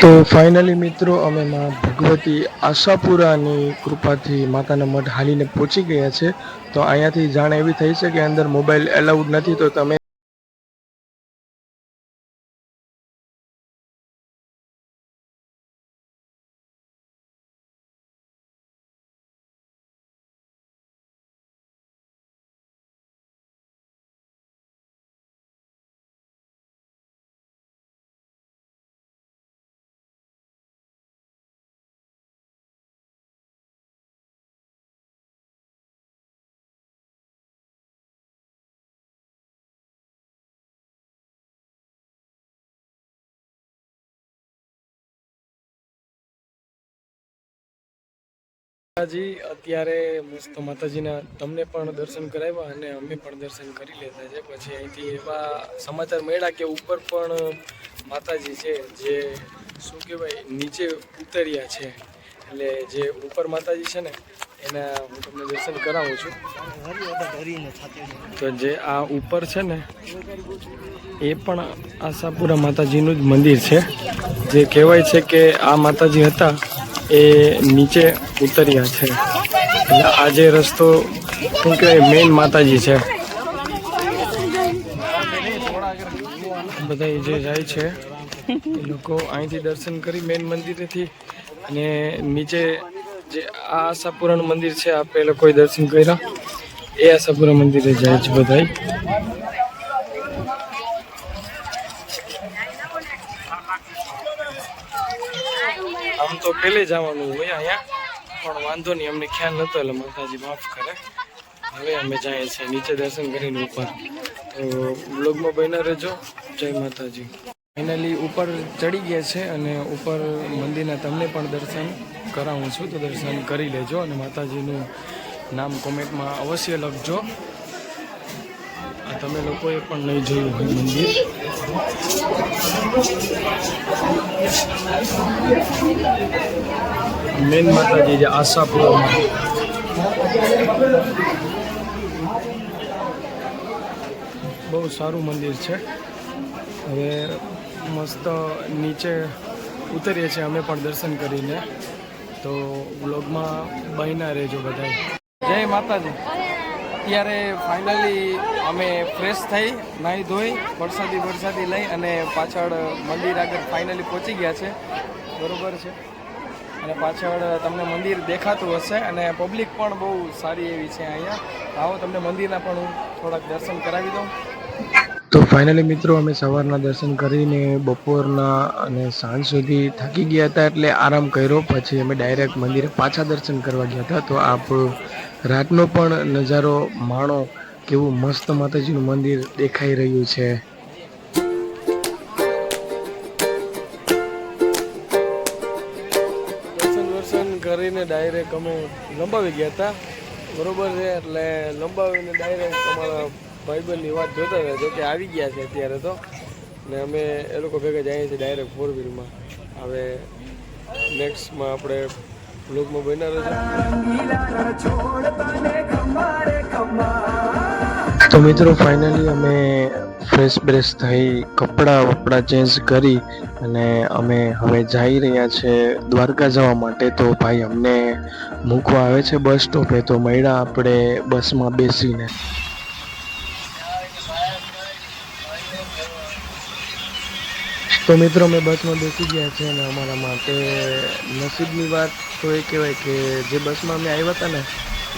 તો ફાઇનલી મિત્રો, અમે માં ભગવતી આશાપુરાની કૃપાથી માતાના મઠ હાલીને પહોંચી ગયા છે. તો અહીંયાથી જાણે એવી થઈ છે કે અંદર મોબાઈલ એલાઉડ નથી, તો તમે માતાજી, અત્યારે મસ્ત માતાજીના તમને પણ દર્શન કરાવ્યા અને અમે પણ દર્શન કરી લેતા છે. પછી અહીંથી એવા સમાચાર મળ્યા કે ઉપર પણ માતાજી છે, જે શું કહેવાય, નીચે ઉતર્યા છે. એટલે જે ઉપર માતાજી છે ને, એના હું તમને દર્શન કરાવું છું. તો જે આ ઉપર છે ને, એ પણ આશાપુરા માતાજીનું જ મંદિર છે. જે કહેવાય છે કે આ માતાજી હતા એ નીચે ઉતર્યા છે. એટલે આ જે રસ્તો શું કહેવાય મેઇન માતાજી છે. બધા જે જાય છે, એ લોકો અહીંથી દર્શન કરી મેઇન મંદિરેથી અને નીચે જે આ આશાપુરાનું મંદિર છે આપણે લોકોએ દર્શન કર્યા. એ આશાપુરા મંદિરે જાય છે બધા આમ તો પેલે જવાનું હોય અહીંયા, પણ વાંધો નહીં, અમને ખ્યાલ નતો એટલે માતાજી માફ કરે. હવે અમે જઈએ છીએ નીચે દર્શન કરીને ઉપર. તો બ્લોગમાં બન્યા રહેજો. જય માતાજી. ફાઇનલી ઉપર ચડી ગયા છે અને ઉપર મંદિરના તમને પણ દર્શન કરાવું છું. તો દર્શન કરી લેજો અને માતાજીનું નામ કોમેન્ટમાં અવશ્ય લખજો. તમે લોકોએ પણ નહીં જોયું હોય મંદિર. મેન માતાજી જે આશાપુરામાં. બહુ સારું મંદિર છે. હવે મસ્ત નીચે ઉતરીએ છીએ અમે પણ દર્શન કરીને. તો બ્લોગમાં બહીના રહેજો બધા જય માતાજી. અત્યારે ફાઇનલી અમે ફ્રેશ થઈ નાહી ધોઈ, વરસાદી વરસાદી લઈ અને પાછળ મંદિર આગળ ફાઇનલી પહોંચી ગયા છે. બરોબર છે. અને પાછળ તમને મંદિર દેખાતું હશે અને પબ્લિક પણ બહુ સારી એવી છે અહીંયા. આવો, તમને મંદિરના પણ હું થોડાક દર્શન કરાવી દઉં. તો ફાઇનલી મિત્રો અમે સવારના દર્શન કરીને બપોરના અને સાંજ સુધી થાકી ગયા હતા એટલે આરામ કર્યો. પછી અમે ડાયરેક્ટ મંદિરે પાછા દર્શન કરવા ગયા હતા. તો આપ રાતનો પણ નજારો માણો કેવું મસ્ત માતાજીનું મંદિર દેખાઈ રહ્યું છે. કરીને ડાયરેક્ટ અમે લંબાવી ગયા હતા. બરોબર છે, એટલે લંબાવીને ડાયરેક્ટ અમારા ભાઈબંધની વાત જોતા હતા જો કે આવી ગયા છે અત્યારે તો. ને અમે એ લોકો ભેગા જઈએ છીએ ડાયરેક્ટ ફોર વ્હીલમાં હવે નેક્સ્ટમાં આપણે બ્લોગમાં રહેજો તો મિત્રો ફાઇનલી અમે ફ્રેશ બ્રેશ થઈ કપડાં વપડા ચેન્જ કરી અને અમે હવે જઈ રહ્યા છે દ્વારકા જવા માટે. તો ભાઈ અમને મૂકવા આવે છે બસ સ્ટોપે તો મળ્યા આપણે બસમાં બેસીને. તો મિત્રો, અમે બસમાં બેસી ગયા છે અને અમારા માટે નસીબની વાત તો એ કહેવાય કે જે બસમાં અમે આવ્યા હતા ને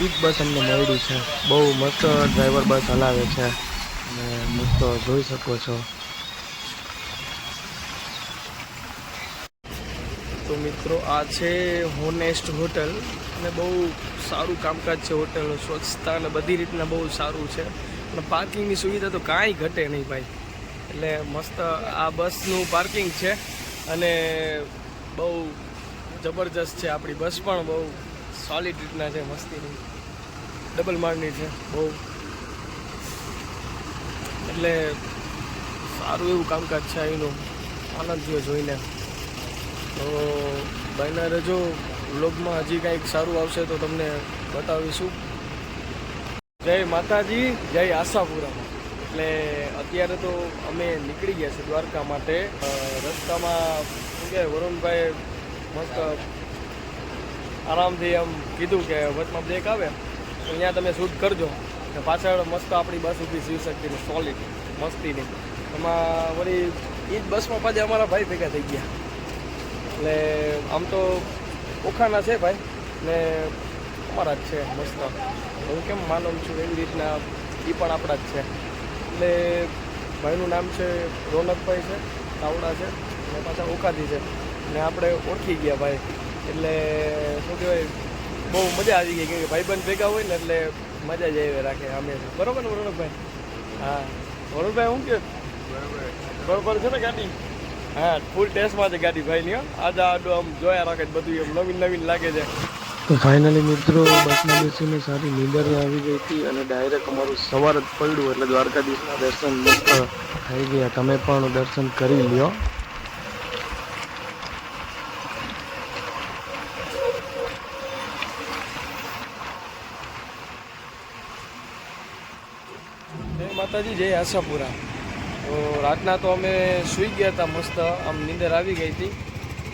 એ જ બસ અમને મળી છે. બહુ મસ્ત ડ્રાઈવર બસ હલાવે છે. અને મસ્ત જોઈ શકો છો. તો મિત્રો, આ છે હોનેસ્ટ હોટલ અને બહુ સારું કામકાજ છે હોટલનું. સ્વચ્છતા અને બધી રીતના બહુ સારું છે. અને પાર્કિંગની સુવિધા તો કાંઈ ઘટે નહીં ભાઈ. એટલે મસ્ત આ બસનું પાર્કિંગ છે અને બહુ જબરજસ્ત છે આપણી બસ પણ બહુ સોલિડ રીતના છે, મસ્તીની. ડબલ માળની છે, બહુ. એટલે સારું એવું કામકાજ છે અહીંનું. આનંદ થયો જોઈને. તો બન્યા રજો વ્લોગમાં હજી કાંઈક સારું આવશે તો તમને બતાવીશું. જય માતાજી, જય આશાપુરામાં. એટલે અત્યારે તો અમે નીકળી ગયા છે દ્વારકા માટે. રસ્તામાં શું કે વરુણભાઈ મસ્ત આરામથી આમ કીધું કે વચમાં બ્રેક આવે. તો અહીંયા તમે શૂટ કરજો. ને પાછળ મસ્ત આપણી બસ ઊભી શિવશક્તિની સોલિડ મસ્તીની. એમાં વળી એ જ બસમાં પાછા અમારા ભાઈ ભેગા થઈ ગયા. એટલે આમ તો ઓખાના છે ભાઈ. ને અમારા જ છે, મસ્ત. હું કેમ માનવ છું એવી રીતના એ પણ આપણા જ છે. એટલે ભાઈનું નામ છે રોનકભાઈ છે તાવડા છે, અને પાછા ઓખાથી છે. ને આપણે ઓળખી ગયા ભાઈ. એટલે શું કહેવાય, બહુ મજા આવી ગઈ કે ભાઈબંધ ભેગા હોય ને એટલે મજા જ આવી રાખે અમે. બરોબર ને વરુણભાઈ? હા. વરુણભાઈ શું કે? બરોબર છે ને ગાડી? હા ફૂલ ટેસ્ટમાં છે ગાડી ભાઈની. આજે આડું આમ જોયા રાખે બધું એમ નવીન નવીન લાગે છે. ફાઇનલી મિત્રો, બસમાં બેસીને સારી નીંદર આવી ગઈ હતી અને ડાયરેક્ટ અમારું સવાર જ પડ્યું એટલે દ્વારકાધીશના દર્શન મસ્ત થઈ ગયા. તમે પણ દર્શન કરી લ્યો. માતાજી, જય આશાપુરા. તો રાતના તો અમે સૂઈ ગયા હતા મસ્ત. આમ નીંદર આવી ગઈ હતી.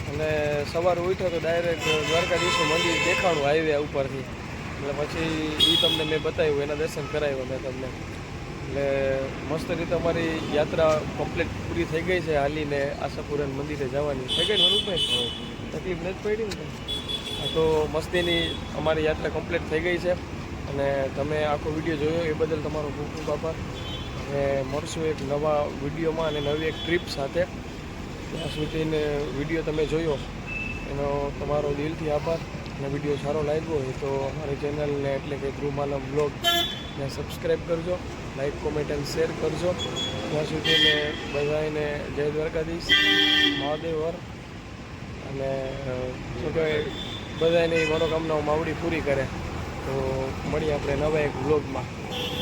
અને સવારે ઉઠ્યો તો ડાયરેક્ટ દ્વારકાધીશનું મંદિર દેખાણું હાઈવે ઉપરથી. એટલે પછી એ તમને મેં બતાવ્યું એના દર્શન કરાવ્યા મેં તમને. એટલે મસ્ત રીતે અમારી યાત્રા કમ્પ્લીટ પૂરી થઈ ગઈ છે હાલીને આશાપુરા મંદિરે જવાની. થઈ ગઈ ને ભાઈ? તકલીફ નથી પડી ને તો મસ્તીની અમારી યાત્રા કમ્પ્લીટ થઈ ગઈ છે. અને તમે આખો વીડિયો જોયો એ બદલ તમારો ખૂબ ખૂબ આભાર. અને મળશું એક નવા વિડીયોમાં અને નવી એક ટ્રીપ સાથે. ત્યાં સુધીને વીડિયો તમે જોયો. એનો તમારો દિલથી આભાર અને વીડિયો સારો લાગ્યો હોય તો અમારી ચેનલને એટલે કે ધ્રુમાલમ બ્લોગ ને સબસ્ક્રાઈબ કરજો, લાઈક, કોમેન્ટ એન્ડ શેર કરજો. ત્યાં સુધીને બધાને જય દ્વારકાધીશ, મહાદેવ હર અને શું કહેવાય બધાની મનોકામનાઓ માવડી પૂરી કરે. તો મળીએ આપણે નવા એક વ્લોગમાં